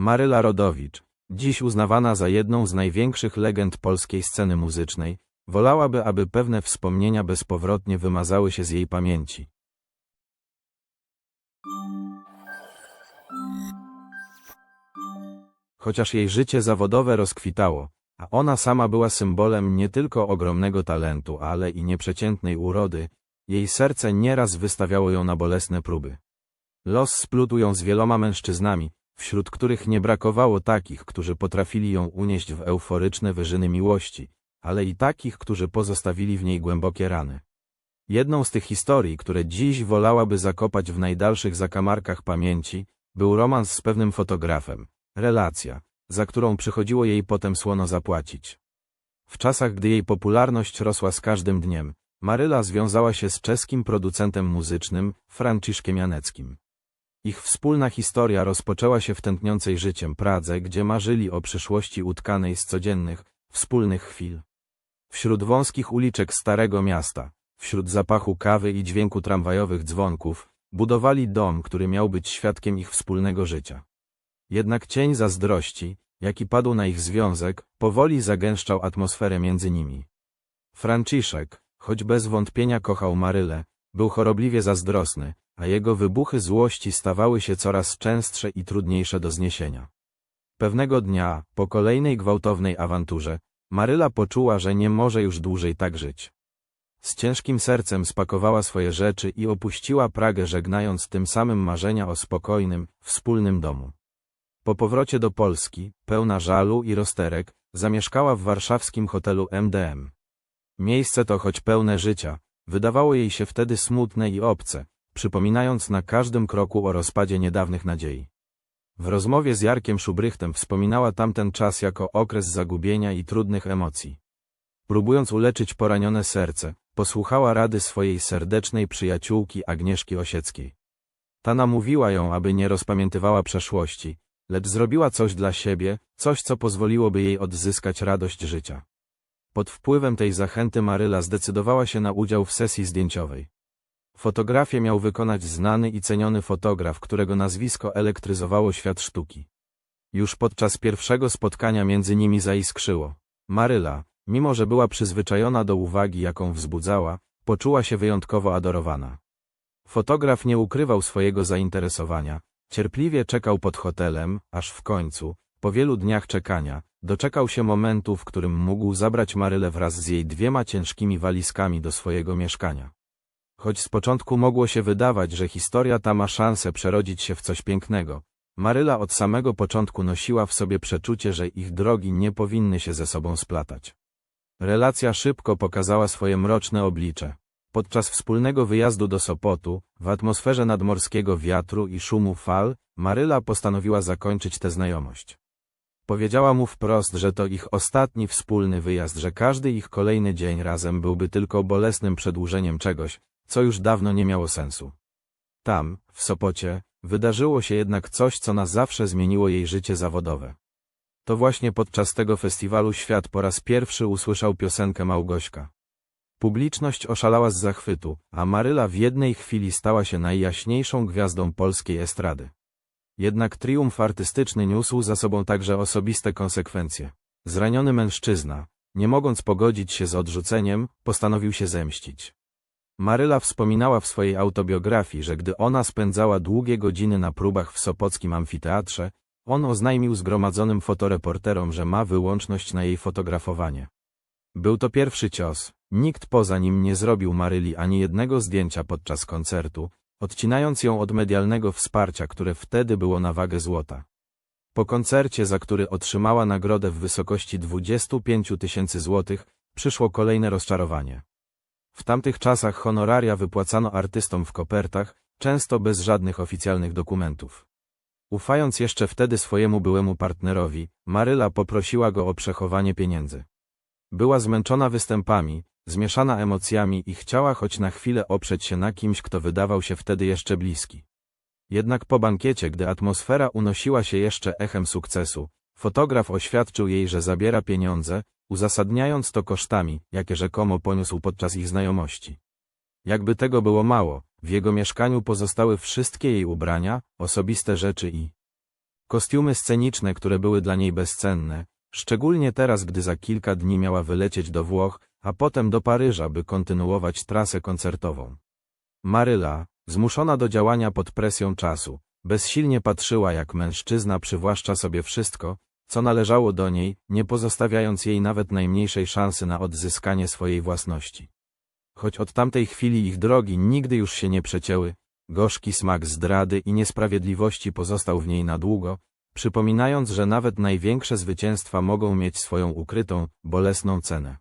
Maryla Rodowicz, dziś uznawana za jedną z największych legend polskiej sceny muzycznej, wolałaby, aby pewne wspomnienia bezpowrotnie wymazały się z jej pamięci. Chociaż jej życie zawodowe rozkwitało, a ona sama była symbolem nie tylko ogromnego talentu, ale i nieprzeciętnej urody, jej serce nieraz wystawiało ją na bolesne próby. Los splótł ją z wieloma mężczyznami, wśród których nie brakowało takich, którzy potrafili ją unieść w euforyczne wyżyny miłości, ale i takich, którzy pozostawili w niej głębokie rany. Jedną z tych historii, które dziś wolałaby zakopać w najdalszych zakamarkach pamięci, był romans z pewnym fotografem, relacja, za którą przychodziło jej potem słono zapłacić. W czasach, gdy jej popularność rosła z każdym dniem, Maryla związała się z czeskim producentem muzycznym, Franciszkiem Janeckim. Ich wspólna historia rozpoczęła się w tętniącej życiem Pradze, gdzie marzyli o przyszłości utkanej z codziennych, wspólnych chwil. Wśród wąskich uliczek Starego Miasta, wśród zapachu kawy i dźwięku tramwajowych dzwonków, budowali dom, który miał być świadkiem ich wspólnego życia. Jednak cień zazdrości, jaki padł na ich związek, powoli zagęszczał atmosferę między nimi. Franciszek, choć bez wątpienia kochał Marylę, był chorobliwie zazdrosny, a jego wybuchy złości stawały się coraz częstsze i trudniejsze do zniesienia. Pewnego dnia, po kolejnej gwałtownej awanturze, Maryla poczuła, że nie może już dłużej tak żyć. Z ciężkim sercem spakowała swoje rzeczy i opuściła Pragę żegnając tym samym marzenia o spokojnym, wspólnym domu. Po powrocie do Polski, pełna żalu i rozterek, zamieszkała w warszawskim hotelu MDM. Miejsce to choć pełne życia, wydawało jej się wtedy smutne i obce, przypominając na każdym kroku o rozpadzie niedawnych nadziei. W rozmowie z Jarkiem Szubrychtem wspominała tamten czas jako okres zagubienia i trudnych emocji. Próbując uleczyć poranione serce, posłuchała rady swojej serdecznej przyjaciółki Agnieszki Osieckiej. Ta namówiła ją, aby nie rozpamiętywała przeszłości, lecz zrobiła coś dla siebie, coś co pozwoliłoby jej odzyskać radość życia. Pod wpływem tej zachęty Maryla zdecydowała się na udział w sesji zdjęciowej. Fotografię miał wykonać znany i ceniony fotograf, którego nazwisko elektryzowało świat sztuki. Już podczas pierwszego spotkania między nimi zaiskrzyło. Maryla, mimo że była przyzwyczajona do uwagi, jaką wzbudzała, poczuła się wyjątkowo adorowana. Fotograf nie ukrywał swojego zainteresowania, cierpliwie czekał pod hotelem, aż w końcu, po wielu dniach czekania, doczekał się momentu, w którym mógł zabrać Marylę wraz z jej dwiema ciężkimi walizkami do swojego mieszkania. Choć z początku mogło się wydawać, że historia ta ma szansę przerodzić się w coś pięknego, Maryla od samego początku nosiła w sobie przeczucie, że ich drogi nie powinny się ze sobą splatać. Relacja szybko pokazała swoje mroczne oblicze. Podczas wspólnego wyjazdu do Sopotu, w atmosferze nadmorskiego wiatru i szumu fal, Maryla postanowiła zakończyć tę znajomość. Powiedziała mu wprost, że to ich ostatni wspólny wyjazd, że każdy ich kolejny dzień razem byłby tylko bolesnym przedłużeniem czegoś, co już dawno nie miało sensu. Tam, w Sopocie, wydarzyło się jednak coś, co na zawsze zmieniło jej życie zawodowe. To właśnie podczas tego festiwalu świat po raz pierwszy usłyszał piosenkę Małgośka. Publiczność oszalała z zachwytu, a Maryla w jednej chwili stała się najjaśniejszą gwiazdą polskiej estrady. Jednak triumf artystyczny niósł za sobą także osobiste konsekwencje. Zraniony mężczyzna, nie mogąc pogodzić się z odrzuceniem, postanowił się zemścić. Maryla wspominała w swojej autobiografii, że gdy ona spędzała długie godziny na próbach w Sopockim Amfiteatrze, on oznajmił zgromadzonym fotoreporterom, że ma wyłączność na jej fotografowanie. Był to pierwszy cios, nikt poza nim nie zrobił Maryli ani jednego zdjęcia podczas koncertu, odcinając ją od medialnego wsparcia, które wtedy było na wagę złota. Po koncercie, za który otrzymała nagrodę w wysokości 25 tysięcy złotych, przyszło kolejne rozczarowanie. W tamtych czasach honoraria wypłacano artystom w kopertach, często bez żadnych oficjalnych dokumentów. Ufając jeszcze wtedy swojemu byłemu partnerowi, Maryla poprosiła go o przechowanie pieniędzy. Była zmęczona występami, zmieszana emocjami i chciała choć na chwilę oprzeć się na kimś, kto wydawał się wtedy jeszcze bliski. Jednak po bankiecie, gdy atmosfera unosiła się jeszcze echem sukcesu, fotograf oświadczył jej, że zabiera pieniądze, uzasadniając to kosztami, jakie rzekomo poniósł podczas ich znajomości. Jakby tego było mało, w jego mieszkaniu pozostały wszystkie jej ubrania, osobiste rzeczy i Kostiumy sceniczne, które były dla niej bezcenne, szczególnie teraz, gdy za kilka dni miała wylecieć do Włoch, a potem do Paryża, by kontynuować trasę koncertową. Maryla, zmuszona do działania pod presją czasu, bezsilnie patrzyła jak mężczyzna przywłaszcza sobie wszystko, co należało do niej, nie pozostawiając jej nawet najmniejszej szansy na odzyskanie swojej własności. Choć od tamtej chwili ich drogi nigdy już się nie przecięły, gorzki smak zdrady i niesprawiedliwości pozostał w niej na długo, przypominając, że nawet największe zwycięstwa mogą mieć swoją ukrytą, bolesną cenę.